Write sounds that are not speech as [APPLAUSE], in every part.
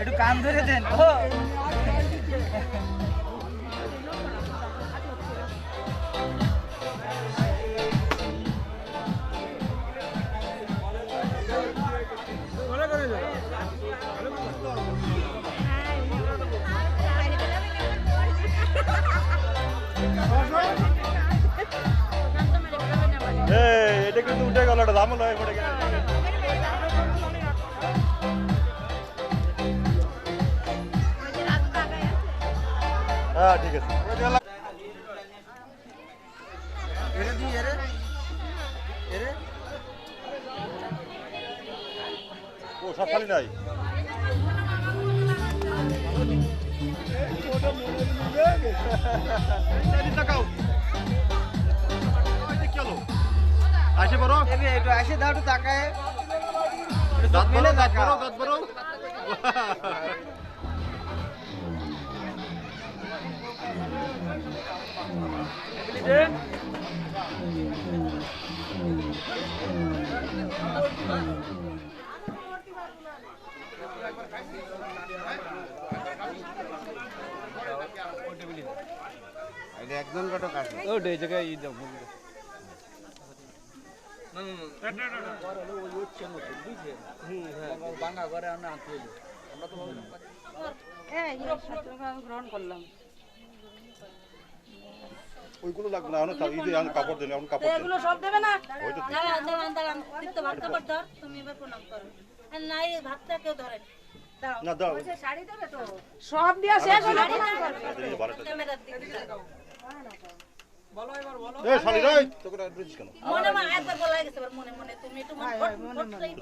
একটু কান ধরে দেন। দাম নয় পড়ে গেল। হ্যাঁ ঠিক আছে। ও সব খালি নাই? [LAUGHS] আসে বড় একটু আসে দাও একটু তাকায়। দাঁত বড় মেলে দাঁত। বড় দাঁত বড়। একজন কটক আছে ও গ্রহণ করলাম ওইগুলো লাগবে না এই যে কাপড় দেন এখন কাপড় এগুলো সব দেবে না? ওই তো দাঁড়ান দাঁড়ান দাঁড়ান দীপ্ত ভাত কাপড় ধর তুমি এবার প্রণাম করো। আর নাই ভাতটা কেউ ধরেন দাও। না দাও। সব দিয়া শেষ হলো? মনে মনে এবার মনে মনে। মনে হয়ে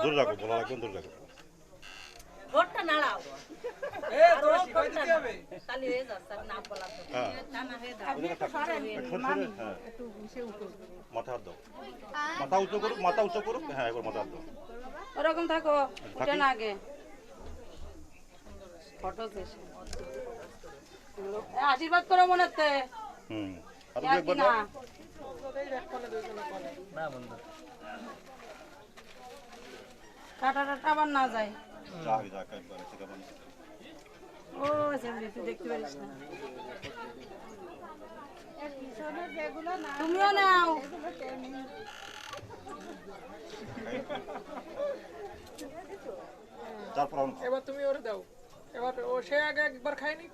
হ্যাঁ। হয়ে হ্যাঁ মাথা দাও। মাথা উঁচু করুক মাথা উঁচু করুক। হ্যাঁ একবার মাথা দাও। ওরকম থাকো। না আগে। ফটো আশীর্বাদ করো মনে হচ্ছে হুম। আর আর একবার কি না? কাটা টাটা আবার না যায়। যাক যাক একবার সেটা ও সেমনি তুই দেখতে পারিস না। তুমিও নাও। তারপর এবার তুমি ওরে দাও। এবার ও সে আগে একবার খায়নি?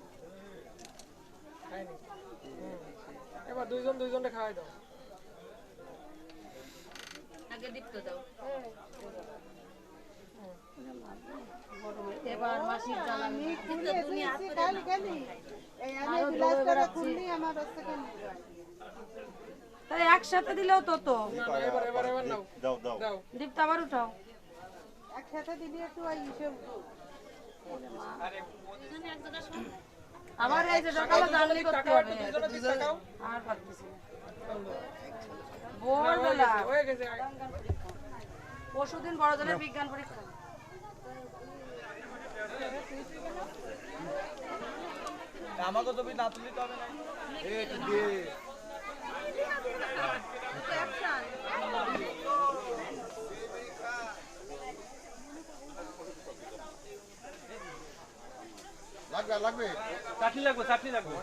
খায়নি হুম। এবার দুইজন দুইজনে খাওয়াই দাও। আগে দীপ্ত দাও। এবার মাসির জ্বালানি না। তাই একসাথে দিলেও তো তো। এবার এবার এবার নাও। দাও দাও। দাও। দীপ্ত আবার উঠাও। আবার এই যে সকালে করতে হবে। আর পারতেছি ভোরবেলা হয়ে গেছে পরশুদিন বড়জনের বিজ্ঞান পরীক্ষা। আমাকে তুমি না তুললি তো হবে না। লাগবে? লাগবে চাটনি লাগবে চাটনি লাগবে।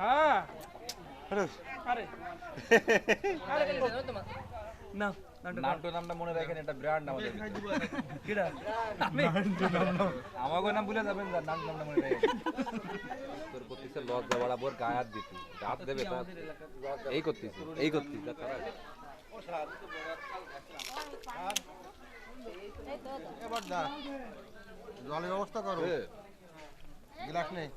হ্যাঁ। আরে। না নামটো নামটা মনে রাখেন এটা ব্র্যান্ড আমাদের কিরা? আমাকে নাম ভুলে যাবেন না নাম নামটা মনে রাখেন। তোর করতেছে লজ্জা বাড়াবোর গায়ে হাত দিতি। হাত দেবে তা এই করতেছি এই করতেছি তা তারা। এবার দা জলের ব্যবস্থা করো। গ্লাস নেই।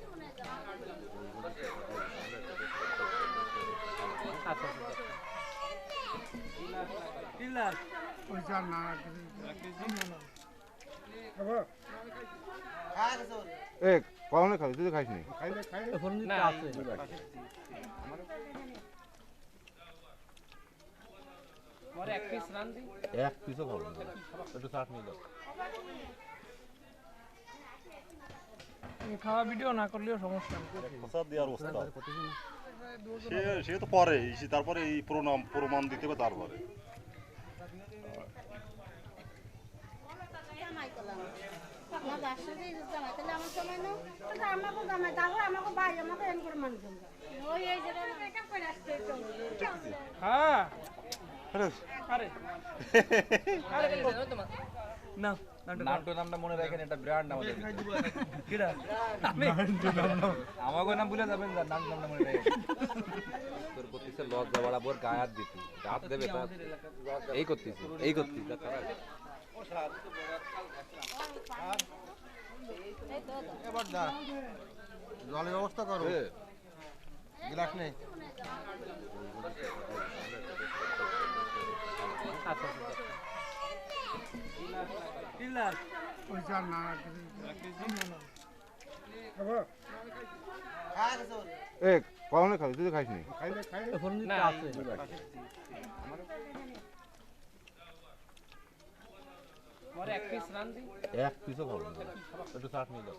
কিলার এ কখনো খাবি তুই তো খাইস নি। এক পিস রান দি এক পিসও খাব না। একটু চাটনি দাও। খাওয়া ভিডিও না করলেও সমস্যা প্রসাদ দেওয়ার ওস্তাদ সে সে তো পরে তারপরে এই প্রণাম প্রমাণ দিতে হবে তারপরে। হ্যাঁ না নামটো নামটা মনে রাখেন, এটা ব্র্যান্ড আমাদের। কিরা? আমাকে নাম ভুলে যাবেন নাম নামটা মনে রাখেন। তোর করতেছে লজ্জা বাড়াবোর গায়ে হাত দিতি হাত দেবে তা এই করতেছি এই করতেছি এবার দা জলের ব্যবস্থা করো। গ্লাস নেই। কিলার এ কখনো খাবি তুই তো খাইস নি। এক পিস রান দি এক পিসও খাব না। একটু চাটনি দাও।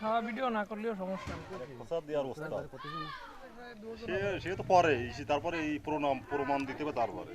খাওয়া ভিডিও না করলেও সমস্যা দেওয়ার সে সে তো পরে সে তারপরে এই প্রণাম প্রমাণ দিতে হবে তারপরে।